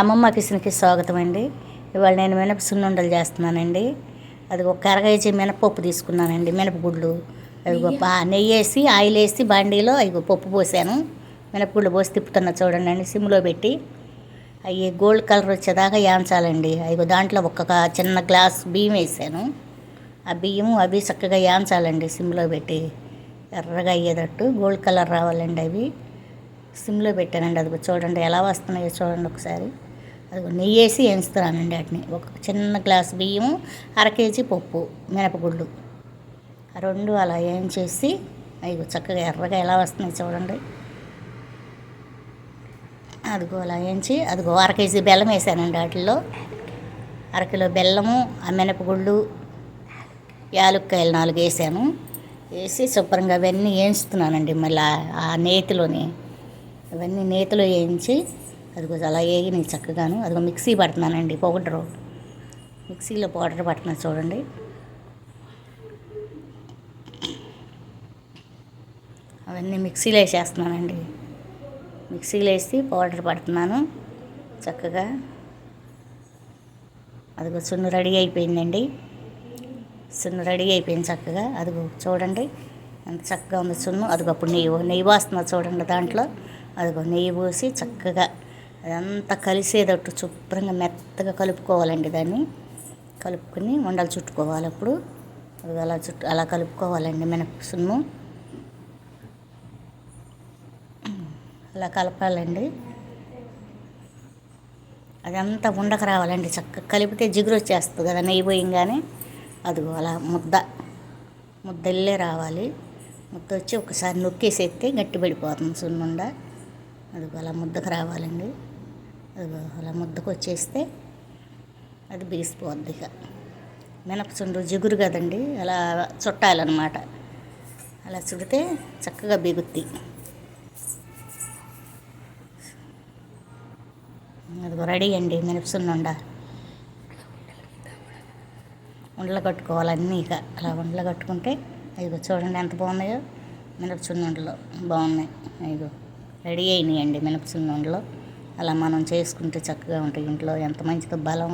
అమ్మమ్మ కిచెన్కి స్వాగతం అండి ఇవాళ నేను మినప సున్నుండలు చేస్తున్నానండి. అది ఒక అరగేజీ మినపప్పు తీసుకున్నానండి మినపగుళ్ళు బా నెయ్యి? వేసి ఆయిల్ వేసి బాండీలో అవి పప్పు పోసాను. మినపగుళ్ళు పోసి తిప్పుతున్నా చూడండి అండి సిమ్లో పెట్టి. అవి గోల్డ్ కలర్ వచ్చేదాకా యాంచాలండి. అవి దాంట్లో ఒక చిన్న గ్లాస్ బియ్యం వేసాను. ఆ బియ్యము అవి చక్కగా యాంచాలండి సిమ్లో పెట్టి. ఎర్రగా అయ్యేటట్టు గోల్డ్ కలర్ రావాలండి అవి. సిమ్లో పెట్టానండి. అది చూడండి ఎలా వస్తున్నాయో చూడండి ఒకసారి. అది నెయ్యి వేసి వేయించుతున్నానండి వాటిని. ఒక చిన్న గ్లాస్ బియ్యము అర కేజీ పప్పు మినపగుళ్ళు. రెండు అలా వేయించేసి అవి చక్కగా ఎర్రగా ఎలా వస్తున్నాయి చూడండి. అదిగో అలా వేయించి అదిగో అర కేజీ బెల్లం వేసానండి వాటిల్లో. అరకిలో బెల్లము ఆ మినపగుళ్ళు యాలుక్కాయలు నాలుగు వేసాను. వేసి శుభ్రంగా అవన్నీ వేయించుతున్నానండి మళ్ళీ ఆ నేతిలోని. అవన్నీ నేతిలో వేయించి అదిగో అలా వేగినాయి చక్కగాను అదిగో మిక్సీ పడుతున్నానండి పౌడరు మిక్సీలో పౌడర్ పడుతున్నా చూడండి. అవన్నీ మిక్సీలో వేసేస్తున్నానండి. మిక్సీలో వేసి పౌడర్ పడుతున్నాను చక్కగా. అదిగో సున్ను రెడీ అయిపోయిందండి. సున్ను రెడీ అయిపోయింది చక్కగా. అదిగో చూడండి ఎంత చక్కగా ఉంది సున్ను. అదిగో అప్పుడు నెయ్యి నెయ్యి వాస్తున్నా చూడండి దాంట్లో. అదిగో నెయ్యి పోసి చక్కగా అదంతా కలిసేటట్టు శుభ్రంగా మెత్తగా కలుపుకోవాలండి దాన్ని. కలుపుకొని ఉండలు చుట్టుకోవాలి అప్పుడు. అది అలా చుట్టు అలా కలుపుకోవాలండి మినప సున్ను అలా కలపాలండి. అదంతా ఉండకు రావాలండి చక్కగా. కలిపితే జిగురు వచ్చేస్తుంది కదా నెయ్యి పోయంగానే. అదిగో అలా ముద్ద ముద్దల్లే రావాలి. ముద్ద వచ్చి ఒకసారి నొక్కేసేస్తే గట్టిపడిపోతుంది సున్నుండ. అదిగో అలా ముద్దకు రావాలండి. అదిగో అలా ముద్దకు వచ్చేస్తే అది బీసిపోద్ది ఇక. మినపచుండు జిగురు కదండి అలా చుట్టాలన్నమాట. అలా చుడితే చక్కగా బిగుద్ది. అదిగో రెడీ అండి మినపసున్నుండ ఉండలు కట్టుకోవాలి అన్నీ ఇక. అలా ఉండలు కట్టుకుంటే అదిగో చూడండి ఎంత బాగున్నాయో. మినపచుండలు బాగున్నాయి. అదిగో రెడీ అయినాయండి మినపసున్నుండలు అలా మనం చేసుకుంటే చక్కగా ఉంటాయి ఇంట్లో. ఎంత మంచిదో బలం